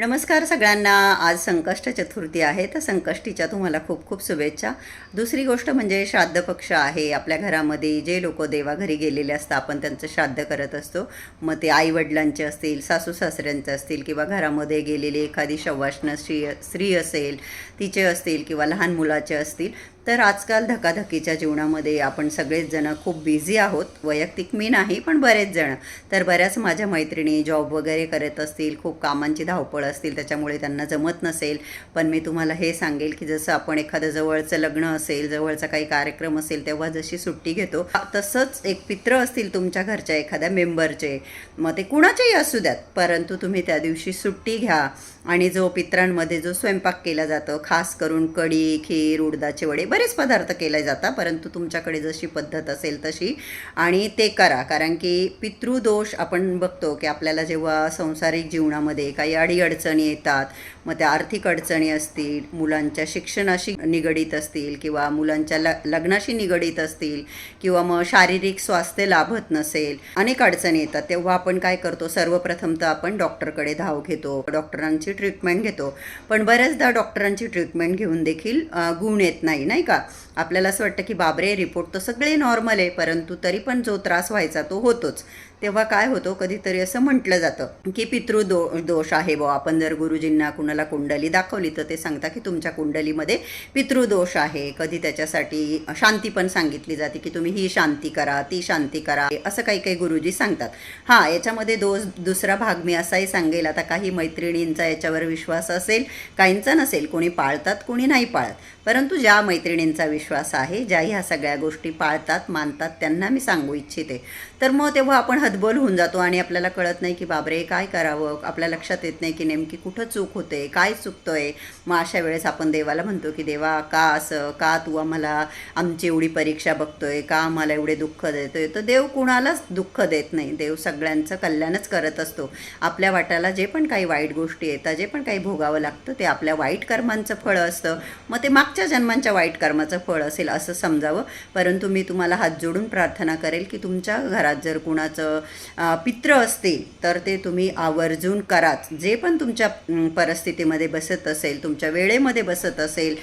नमस्कार सगळ्यांना. आज संकष्ट चतुर्थी आहे. तर संकष्टीच्या तुम्हाला खूप खूप शुभेच्छा. दुसरी गोष्ट म्हणजे श्राद्ध पक्ष आहे. आपल्या घरामध्ये जे लोक देवाघरी गेलेले असतात आपण त्यांचं श्राद्ध करत असतो. मग ते आईवडिलांचे असतील सासू सासऱ्यांचे असतील किंवा घरामध्ये गेलेली एखादी शवाष्ण स्त्री स्त्री असेल तिचे असतील किंवा लहान मुलाचे असतील तर आजकाल धकाधकीच्या जीवनामध्ये आपण सगळेच जण खूप बिझी आहोत. वैयक्तिक मी नाही पण बरेच जण. तर बऱ्याच माझ्या मैत्रिणी जॉब वगैरे करत असतील खूप कामांची धावपळ असतील त्याच्यामुळे त्यांना जमत नसेल. पण मी तुम्हाला हे सांगेल की जसं आपण एखादं जवळचं लग्न असेल जवळचा काही कार्यक्रम असेल तेव्हा जशी सुट्टी घेतो तसंच एक पित्र असतील तुमच्या घरच्या एखाद्या मेंबरचे मग ते कुणाचेही असू द्यात परंतु तुम्ही त्या दिवशी सुट्टी घ्या. आणि जो पित्रांमध्ये जो स्वयंपाक केला जातो खास करून कढी खीर उडदाचे वडे बरेच पदार्थ केले जातात परंतु तुमच्याकडे जशी पद्धत असेल तशी. आणि ते करा कारण की पितृदोष आपण बघतो की आपल्याला जेव्हा संसारिक जीवनामध्ये काही अडीअडचणी येतात मग त्या आर्थिक अडचणी असतील मुलांच्या शिक्षणाशी निगडीत असतील किंवा मुलांच्या ल लग्नाशी निगडीत असतील किंवा मग शारीरिक स्वास्थ्य लाभत नसेल अनेक अडचणी येतात. तेव्हा आपण काय करतो? सर्वप्रथम तर आपण डॉक्टरकडे धाव घेतो डॉक्टरांची ट्रीटमेंट घेतो. पण बऱ्याचदा डॉक्टरांची ट्रीटमेंट घेऊन देखील गुण येत नाही नाही का? आपल्याला असं वाटतं की बाबरे रिपोर्ट तर सगळे नॉर्मल आहे परंतु तरी पण जो त्रास व्हायचा तो होतोच. तेव्हा काय होतो कधीतरी असं म्हटलं जातं की पितृदो दोष आहे बुवा. आपण जर गुरुजींना कुणाला कुंडली दाखवली तर ते सांगता की तुमच्या कुंडलीमध्ये पितृदोष आहे. कधी त्याच्यासाठी शांती पण सांगितली जाते की तुम्ही ही शांती करा ती शांती करा. असं काही काही गुरुजी सांगतात. हां याच्यामध्ये दोष दुसरा भाग मी असाही सांगेल. आता काही मैत्रिणींचा याच्यावर विश्वास असेल काहींचा नसेल. कोणी पाळतात कोणी नाही पाळत. परंतु ज्या मैत्रिणींचा विश्वास आहे ज्या ह्या सगळ्या गोष्टी पाळतात मानतात त्यांना मी सांगू इच्छिते. तर मग तेव्हा आपण हतबल होऊन जातो आणि आपल्याला कळत नाही की बाबरे काय करावं? आपल्या लक्षात येत नाही की नेमकी कुठं चूक होते काय चुकतोय? मग अशा वेळेस आपण देवाला म्हणतो की देवा का असं? का तू आम्हाला आमची एवढी परीक्षा बघतोय? का आम्हाला एवढे दुःख देतोय? तर देव कुणालाच दुःख देत नाही. देव सगळ्यांचं कल्याणच करत असतो. आपल्या वाट्याला जे पण काही वाईट गोष्टी येतात जे पण काही भोगावं लागतं ते आपल्या वाईट कर्मांचं फळ असतं. मग ते मागच्या जन्मांच्या वाईट कर्माचं फळ असेल असं समजावं. परंतु मी तुम्हाला हात जोडून प्रार्थना करेल की तुमच्या घरात जर कुणाचं पित्र असतील तर ते तुम्ही आवर्जून कराच. जे पण तुमच्या परिस्थितीमध्ये बसत असेल तुमच्या वेळेमध्ये बसत असेल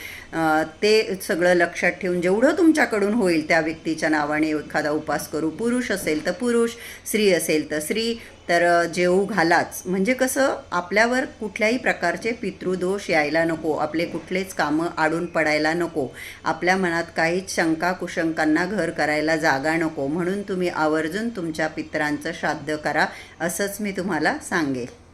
ते सगळं लक्षात ठेवून जेवढं तुमच्याकडून होईल त्या व्यक्तीच्या नावाने एखादा उपास करू. पुरुष असेल तर पुरुष स्त्री असेल तर स्त्री. तर जेऊ घालाच. म्हणजे कसं आपल्यावर कुठल्याही प्रकारचे पितृदोष यायला नको. आपले कुठलेच कामं आडून पडायला नको. आपल्या मनात काहीच शंका कुशंकांना घर करायला जागा नको. म्हणून तुम्ही आवर्जून तुमच्या पितरांचं श्राद्ध करा असंच मी तुम्हाला सांगेल.